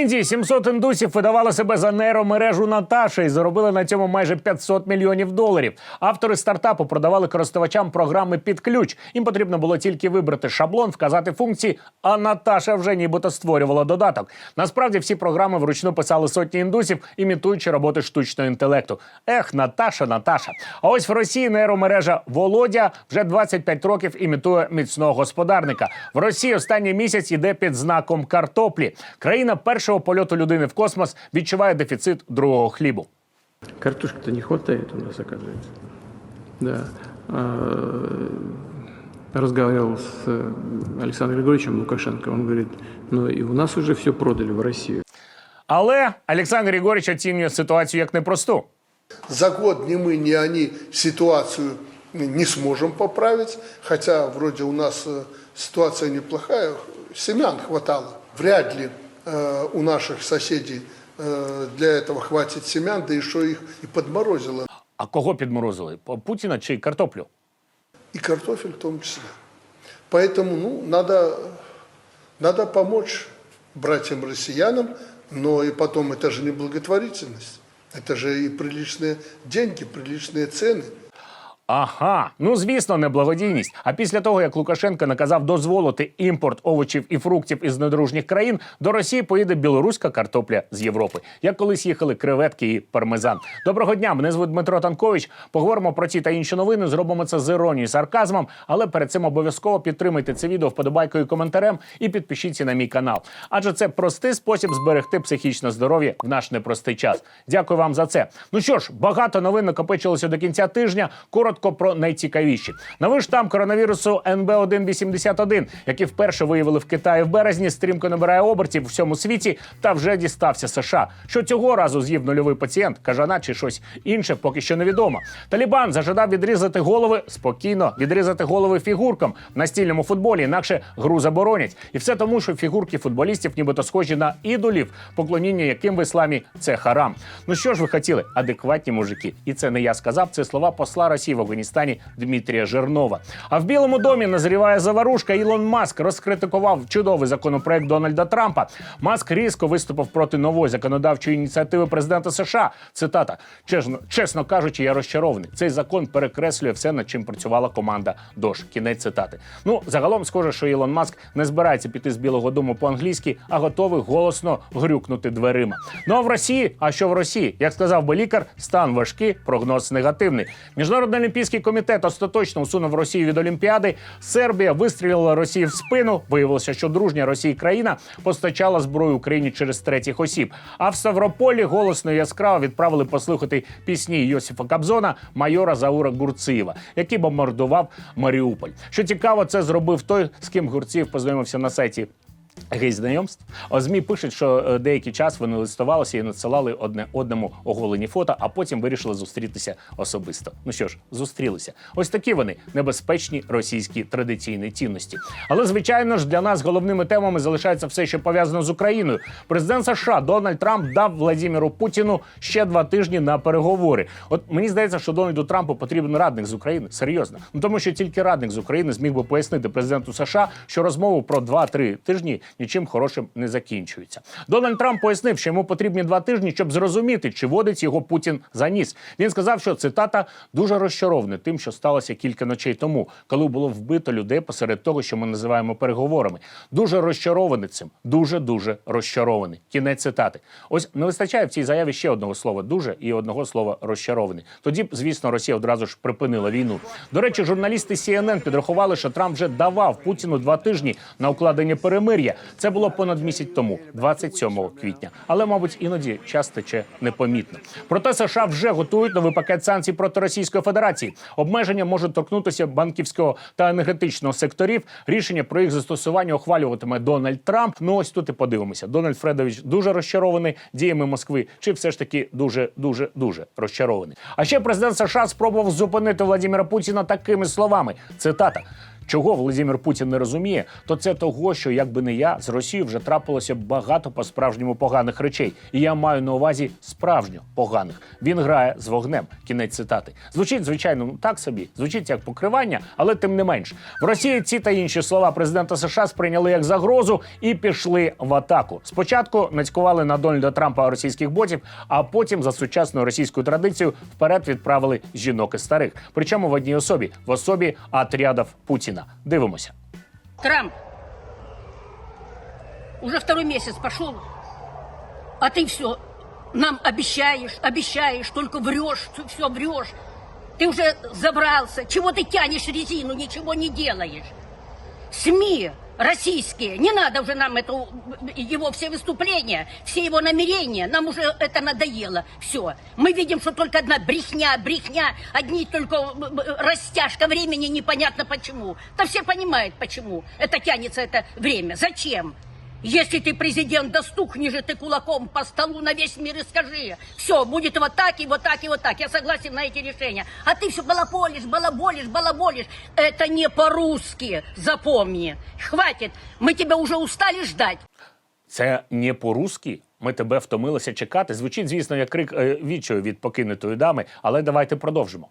Індії 700 індусів видавали себе за нейромережу Наташа і заробили на цьому майже 500 мільйонів доларів. Автори стартапу продавали користувачам програми під ключ. Їм потрібно було тільки вибрати шаблон, вказати функції. А Наташа вже нібито створювала додаток. Насправді всі програми вручну писали сотні індусів, імітуючи роботи штучного інтелекту. Ех, Наташа, Наташа. А ось в Росії нейромережа Володя вже 25 років імітує міцного господарника. В Росії останній місяць іде під знаком картоплі. Країна першого польоту людини в космос відчуває дефіцит другого хлібу. Картошки-то не хватает у нас, оказывается. Да. А, Разговаривал с э, Александром Григорьевичем Лукашенко. Он говорит, ну и у нас уже все продали в Россию. Але Олександр Григорьович оцінює ситуацію як непросту. За год ни мы, ни они ситуацию не сможем поправить, хотя вроде у нас э, ситуация неплохая, семян хватало. Вряд ли э, у наших соседей э, для этого хватит семян, да еще их и подморозило, А кого підморозили? П- Путіна чи картоплю? и картофель в том числе. Поэтому ну, надо, надо помочь братьям-россиянам, но и потом это же не благотворительность, это же и приличные деньги, приличные цены. Ага, ну звісно, не благодійність. А після того, як Лукашенко наказав дозволити імпорт овочів і фруктів із недружніх країн, до Росії поїде білоруська картопля з Європи. Як колись їхали креветки і пармезан. Доброго дня, мене звуть Дмитро Танкович. Поговоримо про ці та інші новини. Зробимо це з іронією, сарказмом. Але перед цим обов'язково підтримайте це відео вподобайкою і коментарем і підпишіться на мій канал. Адже це простий спосіб зберегти психічне здоров'я в наш непростий час. Дякую вам за це. Ну що ж, багато новин накопичилося до кінця тижня. Коротко про найцікавіші. Новий штам коронавірусу НБ-181, який вперше виявили в Китаї в березні, стрімко набирає обертів у всьому світі та вже дістався США. Що цього разу з'їв нульовий пацієнт, кажана чи щось інше, поки що невідомо. Талібан зажадав відрізати голови спокійно, відрізати голови фігуркам в настільному футболі, інакше гру заборонять. І все тому, що фігурки футболістів нібито схожі на ідолів, поклоніння яким в ісламі це харам. Ну що ж ви хотіли? Адекватні мужики. І це не я сказав, це слова посла Росії в Афганістані Дмитрія Жирнова. А в Білому домі назріває заварушка. Ілон Маск розкритикував чудовий законопроект Дональда Трампа. Маск різко виступив проти нової законодавчої ініціативи президента США. Цитата: чесно, чесно кажучи, я розчарований. Цей закон перекреслює все, над чим працювала команда Дош. Кінець цитати. Ну загалом схоже, що Ілон Маск не збирається піти з Білого Дому по-англійськи, а готовий голосно грюкнути дверима. Ну а в Росії, а що в Росії? Як сказав би лікар, стан важкий, прогноз негативний. Міжнародний олімпійський комітет остаточно усунув Росію від Олімпіади. Сербія вистрілила Росії в спину. Виявилося, що дружня Росії країна постачала зброю Україні через третіх осіб. А в Ставрополі голосно і яскраво відправили послухати пісні Йосифа Кобзона, майора Заура Гурциєва, який бомбардував Маріуполь. Що цікаво, це зробив той, з ким Гурциєв познайомився на сайті Гей знайомств. ЗМІ пишуть, що е, деякий час вони листувалися і надсилали одне одному оголені фото, а потім вирішили зустрітися особисто. Ну що ж, зустрілися. Ось такі вони небезпечні російські традиційні цінності. Але звичайно ж для нас головними темами залишається все, що пов'язано з Україною. Президент США Дональд Трамп дав Владіміру Путіну ще два тижні на переговори. От мені здається, що Дональду Трампу потрібен радник з України. Серйозно, ну тому що тільки радник з України зміг би пояснити президенту США, що розмову про 2-3 тижні нічим хорошим не закінчується. Дональд Трамп пояснив, що йому потрібні два тижні, щоб зрозуміти, чи водить його Путін за ніс. Він сказав, що цитата дуже розчарований тим, що сталося кілька ночей тому, коли було вбито людей посеред того, що ми називаємо переговорами. Дуже розчарований цим, дуже дуже розчарований. Кінець цитати. Ось не вистачає в цій заяві ще одного слова дуже і одного слова розчарований. Тоді б, звісно, Росія одразу ж припинила війну. До речі, журналісти CNN підрахували, що Трамп вже давав Путіну два тижні на укладення перемир'я. Це було понад місяць тому, 27 квітня. Але, мабуть, іноді час тече непомітно. Проте США вже готують новий пакет санкцій проти Російської Федерації. Обмеження можуть торкнутися банківського та енергетичного секторів. Рішення про їх застосування ухвалюватиме Дональд Трамп. Ну ось тут і подивимося. Дональд Фредович дуже розчарований діями Москви, чи все ж таки дуже дуже дуже розчарований. А ще президент США спробував зупинити Владимира Путіна такими словами: цитата. Чого Володимир Путін не розуміє, то це того, що якби не я, з Росією вже трапилося багато по-справжньому поганих речей. І я маю на увазі справжньо поганих. Він грає з вогнем. Кінець цитати. Звучить, звичайно, ну так собі, звучить як покривання, але тим не менш. В Росії ці та інші слова президента США сприйняли як загрозу і пішли в атаку. Спочатку нацькували на Дональда Трампа російських ботів, а потім за сучасною російською традицією вперед відправили жінок і старих. Причому в одній особі в особі отрядів Путіна. Дивимося. Трамп, уже второй месяц пошел, а ты все нам обещаешь, обещаешь, только врешь, все врешь. Ты уже забрался, чего ты тянешь резину, ничего не делаешь. СМИ российские, не надо уже нам эту, его все выступления, все его намерения, нам уже это надоело. Все. Мы видим, что только одна брехня, брехня, одни только м, м, растяжка времени, непонятно почему. Да все понимают, почему. Это тянется это время. Зачем? Если ты президент, да стукни же ты кулаком по столу на весь мир и скажи. Все, будет вот так и вот так и вот так. Я согласен на эти решения. А ты все балаболишь, балаболишь, балаболишь. Это не по-русски, запомни. Хватит, мы тебя уже устали ждать. Це не по-русски. Ми тебе втомилися чекати. Звучить, звісно, як крик е, відчаю від покинутої дами, але давайте продовжимо.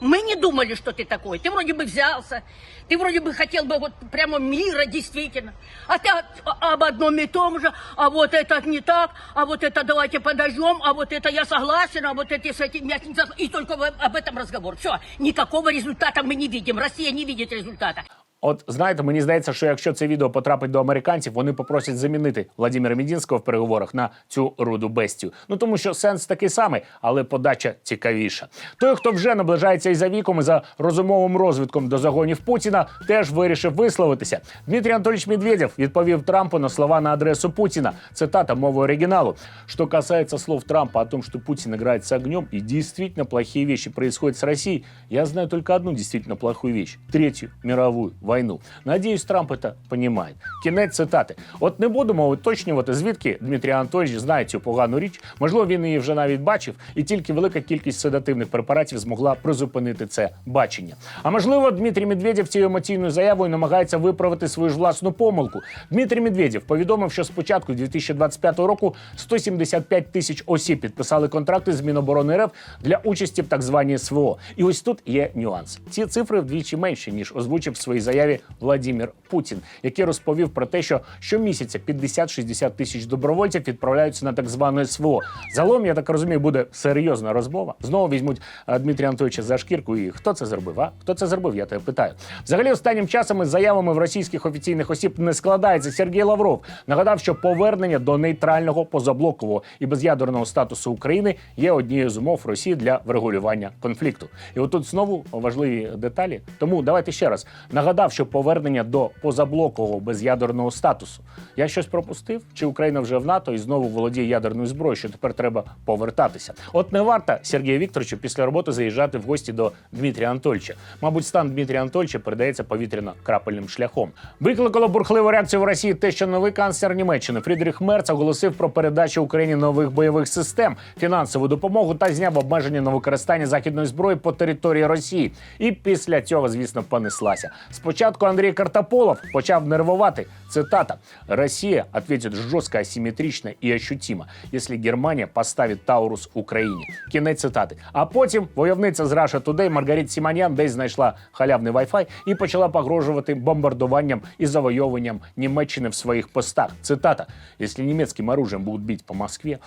Мы не думали, что ты такой. Ты вроде бы взялся, ты вроде бы хотел бы вот прямо мира действительно. А ты о- об одном и том же, а вот это не так, а вот это давайте подождем, а вот это я согласен, а вот это с этим я не согласен. И только в- об этом разговор. Все, никакого результата мы не видим. Россия не видит результата. От знаєте, мені здається, що якщо це відео потрапить до американців, вони попросять замінити Владимира Медінського в переговорах на цю руду бестію. Ну тому що сенс такий самий, але подача цікавіша. Той, хто вже наближається і за віком, і за розумовим розвитком до загонів Путіна, теж вирішив висловитися. Дмитрий Анатольевич Медведев відповів Трампу на слова на адресу Путина. Цитата мовы оригиналу. Что касается слов Трампа о том, что Путин играет с огнем и действительно плохие вещи происходят с Россией, я знаю только одну действительно плохую вещь. Третью мировую войну. Надіюсь, Трамп це понімає. Кінець цитати. От не будемо уточнювати, звідки Дмитрій Анатольович знає цю погану річ. Можливо, він її вже навіть бачив, і тільки велика кількість седативних препаратів змогла призупинити це бачення. А можливо, Дмитрій Медведєв цією емоційною заявою намагається виправити свою ж власну помилку. Дмитрій Медведєв повідомив, що з початку 2025 року 175 тисяч осіб підписали контракти з Міноборони РФ для участі в так званій СВО. І ось тут є нюанс. Ці цифри вдвічі менші ніж озвучив в своїй заяві Владимир Путін, який розповів про те, що щомісяця 50-60 тисяч добровольців відправляються на так зване СВО. Загалом, я так розумію, буде серйозна розмова. Знову візьмуть е, Дмитрія Анатолійовича за шкірку. І хто це зробив? А хто це зробив? Я тебе питаю. Взагалі, останнім часом із заявами в російських офіційних осіб не складається Сергій Лавров. Нагадав, що повернення до нейтрального позаблокового і без'ядерного статусу України є однією з умов Росії для врегулювання конфлікту. І отут знову важливі деталі. Тому давайте ще раз нагадав, що повернення до позаблокового без'ядерного статусу. Я щось пропустив? Чи Україна вже в НАТО і знову володіє ядерною зброєю, що тепер треба повертатися? От не варто Сергію Вікторовичу після роботи заїжджати в гості до Дмитрія Анатольовича. Мабуть, стан Дмитрія Анатольовича передається повітряно-крапельним шляхом. Викликало бурхливу реакцію в Росії те, що новий канцлер Німеччини Фрідріх Мерц оголосив про передачу Україні нових бойових систем, фінансову допомогу та зняв обмеження на використання західної зброї по території Росії. І після цього, звісно, понеслася. Спочатку Андрій Картополов почав нервувати. Цитата: Росія ответит жестко, асимметрично и ощутимо, если Германія поставить Таурус Україні. Кінець цитати. А потім войовниця з Russia Today Маргарит Сіманян десь знайшла халявний Wi-Fi і почала погрожувати бомбардуванням і завойовуванням Німеччини в своїх постах. Цитата: Если немецким оружием будут бить по Москве,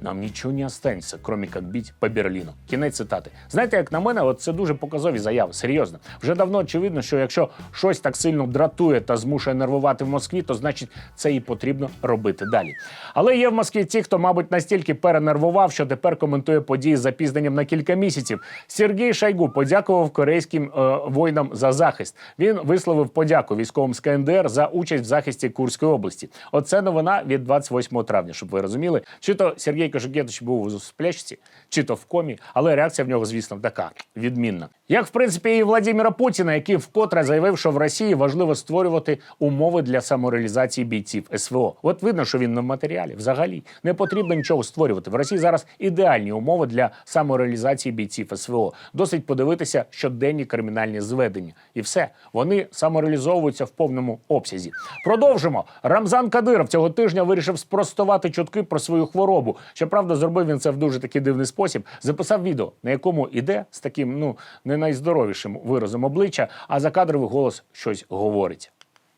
нам нічого не останется, кроме як бить по Берліну. Кінець цитати. Знаєте, як на мене, от це дуже показові заяви. Серйозно. Вже давно очевидно, що якщо щось так сильно дратує та змушує нервувати в Москві, то значить це і потрібно робити далі. Але є в Москві ті, хто, мабуть, настільки перенервував, що тепер коментує події з запізненням на кілька місяців. Сергій Шайгу подякував корейським е, воїнам за захист. Він висловив подяку військовим з КНДР за участь в захисті Курської області. Оце новина від 28 травня, щоб ви розуміли. Чи то Сергій Кожугетович був у сплячці, чи то в комі, але реакція в нього, звісно, така відмінна. Як в принципі і Владимира Путіна, який вкотре заявив, що в Росії важливо створювати умови для самореалізації бійців СВО. От видно, що він на матеріалі взагалі не потрібно нічого створювати. В Росії зараз ідеальні умови для самореалізації бійців СВО. Досить подивитися щоденні кримінальні зведення, і все вони самореалізовуються в повному обсязі. Продовжимо. Рамзан Кадиров цього тижня вирішив спростувати чутки про свою хворобу. Щоправда, зробив він це в дуже такий дивний спосіб. Записав відео, на якому іде з таким ну не найздоровішим виразом обличчя, а за голос щось говорить.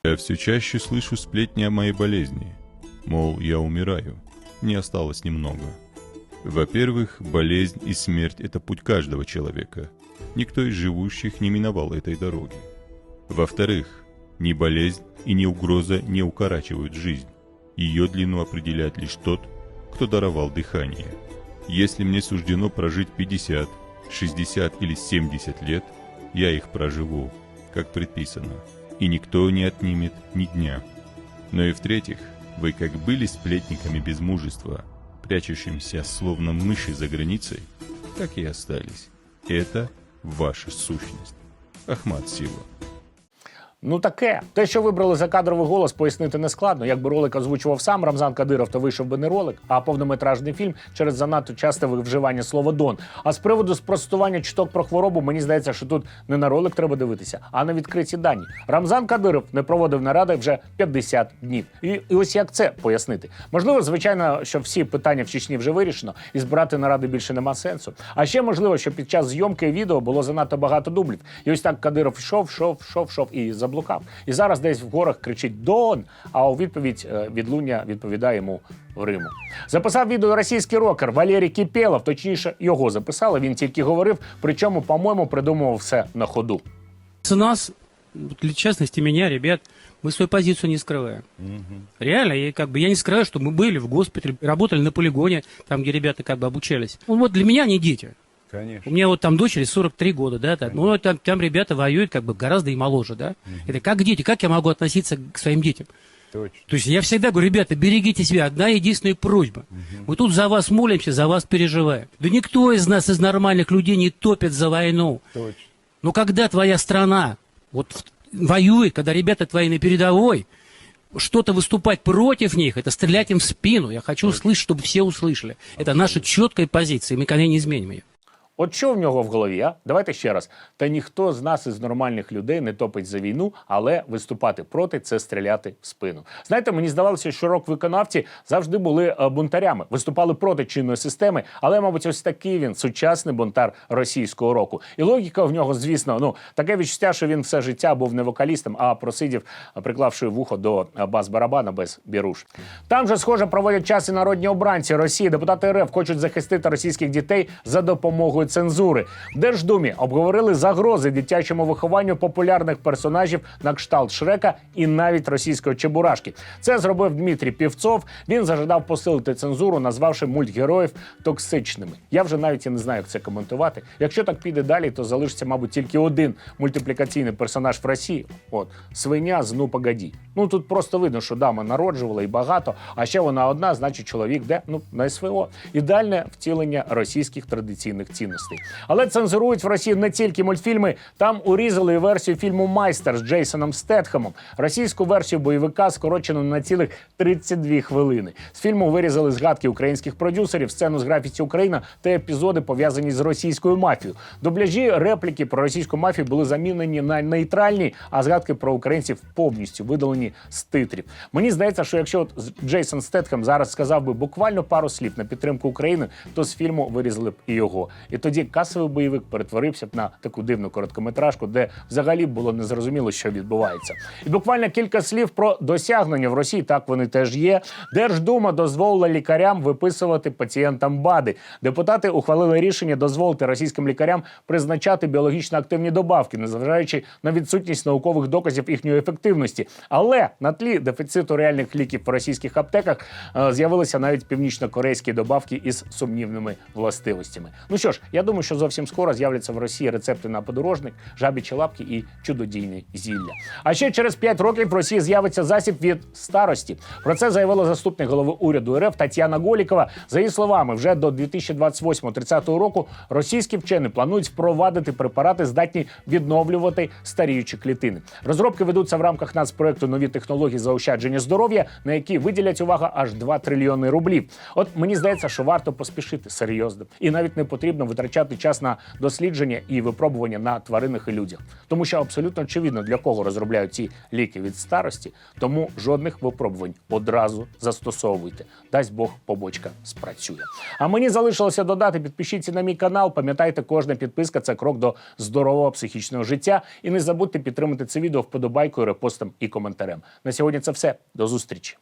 Я все чаще слышу сплетни о моей болезни. Мол, я умираю. Мне осталось немного. Во-первых, болезнь и смерть – это путь каждого человека. Никто из живущих не миновал этой дороги. Во-вторых, ни болезнь и ни угроза не укорачивают жизнь. Ее длину определяет лишь тот, кто даровал дыхание. Если мне суждено прожить 50, 60 или 70 лет, я их проживу, как предписано, и никто не отнимет ни дня. Но и в-третьих, вы как были сплетниками без мужества, прячущимся словно мыши за границей, так и остались. Это ваша сущность. Ахмат Сила. Ну таке. Те, що вибрали за кадровий голос, пояснити не складно. Якби ролик озвучував сам Рамзан Кадиров, то вийшов би не ролик, а повнометражний фільм через занадто часте вживання слова Дон. А з приводу спростування чуток про хворобу, мені здається, що тут не на ролик треба дивитися, а на відкриті дані. Рамзан Кадиров не проводив наради вже 50 днів. І, і ось як це пояснити. Можливо, звичайно, що всі питання в Чечні вже вирішено, і збирати наради більше нема сенсу. А ще можливо, що під час зйомки відео було занадто багато дублів. І ось так Кадиров йшов, йшов, йшов, йшов і заблукав. І зараз десь в горах кричить Дон. А у відповідь е, відлуння відповідає йому в Риму. Записав відео російський рокер Валерій Кіпєлов, точніше, його записали. Він тільки говорив, причому, по-моєму, придумував все на ходу. У нас, вот для частности меня, ребят, мы свою позицию не скрываем. Реально, я, как бы, я не скрываю, что мы были в госпитале, работали на полигоне, там, где ребята как бы обучались. Ну, вот для меня они дети. Конечно. У меня вот там дочери 43 года, да, так, ну, там, там ребята воюют как бы гораздо и моложе, да. Это как дети, как я могу относиться к своим детям? Точно. То есть я всегда говорю, ребята, берегите себя. Одна единственная просьба. Мы тут за вас молимся, за вас переживаем. Да никто из нас, из нормальных людей, не топит за войну. Точно. Но когда твоя страна вот воюет, когда ребята твои на передовой, что-то выступать против них, это стрелять им в спину. Я хочу услышать, чтобы все услышали. Это наша четкая позиция, и мы никогда не изменим ее. От що в нього в голові? А? Давайте ще раз. Та ніхто з нас із нормальних людей не топить за війну, але виступати проти це стріляти в спину. Знаєте, мені здавалося, що рок-виконавці завжди були е, бунтарями, виступали проти чинної системи, але, мабуть, ось такий він сучасний бунтар російського року. І логіка в нього, звісно, ну таке відчуття, що він все життя був не вокалістом, а просидів, приклавши вухо до е, бас-барабана без біруш. Там же, схоже, проводять час і народні обранці Росії. Депутати РФ хочуть захистити російських дітей за допомогою цензури. В Держдумі обговорили загрози дитячому вихованню популярних персонажів на кшталт Шрека і навіть російської Чебурашки. Це зробив Дмитрій Півцов. Він зажадав посилити цензуру, назвавши мультгероїв токсичними. Я вже навіть і не знаю, як це коментувати. Якщо так піде далі, то залишиться, мабуть, тільки один мультиплікаційний персонаж в Росії. От свиня з ну погоді. Ну тут просто видно, що дама народжувала і багато, а ще вона одна, значить, чоловік де ну на СВО. Ідеальне втілення російських традиційних цінностей. Але цензурують в Росії не тільки мультфільми. Там урізали версію фільму Майстер з Джейсоном Стетхемом. Російську версію бойовика скорочено на цілих 32 хвилини. З фільму вирізали згадки українських продюсерів, сцену з графіті Україна та епізоди пов'язані з російською мафією. Дубляжі репліки про російську мафію були замінені на нейтральні, а згадки про українців повністю видалені з титрів. Мені здається, що якщо от Джейсон Стетхем зараз сказав би буквально пару слів на підтримку України, то з фільму вирізали б і його. І тоді касовий бойовик перетворився б на таку дивну короткометражку, де взагалі було незрозуміло, що відбувається. І буквально кілька слів про досягнення в Росії. Так вони теж є. Держдума дозволила лікарям виписувати пацієнтам БАДи. Депутати ухвалили рішення дозволити російським лікарям призначати біологічно активні добавки, незважаючи на відсутність наукових доказів їхньої ефективності. Але на тлі дефіциту реальних ліків в російських аптеках е, з'явилися навіть північно-корейські добавки із сумнівними властивостями. Ну що ж, Я думаю, що зовсім скоро з'являться в Росії рецепти на подорожник, жабічі лапки і чудодійне зілля. А ще через 5 років в Росії з'явиться засіб від старості. Про це заявила заступник голови уряду РФ Тетяна Голікова. За її словами, вже до 2028-30 року російські вчені планують впровадити препарати, здатні відновлювати старіючі клітини. Розробки ведуться в рамках нацпроекту нові технології заощадження здоров'я, на які виділять увага аж 2 трильйони рублів. От мені здається, що варто поспішити серйозно, і навіть не потрібно витрачати час на дослідження і випробування на тваринах і людях, тому що абсолютно очевидно для кого розробляють ці ліки від старості. Тому жодних випробувань одразу застосовуйте. Дасть Бог побочка спрацює. А мені залишилося додати: підпишіться на мій канал. Пам'ятайте, кожна підписка це крок до здорового психічного життя. І не забудьте підтримати це відео вподобайкою, репостом і коментарем. На сьогодні це все. До зустрічі.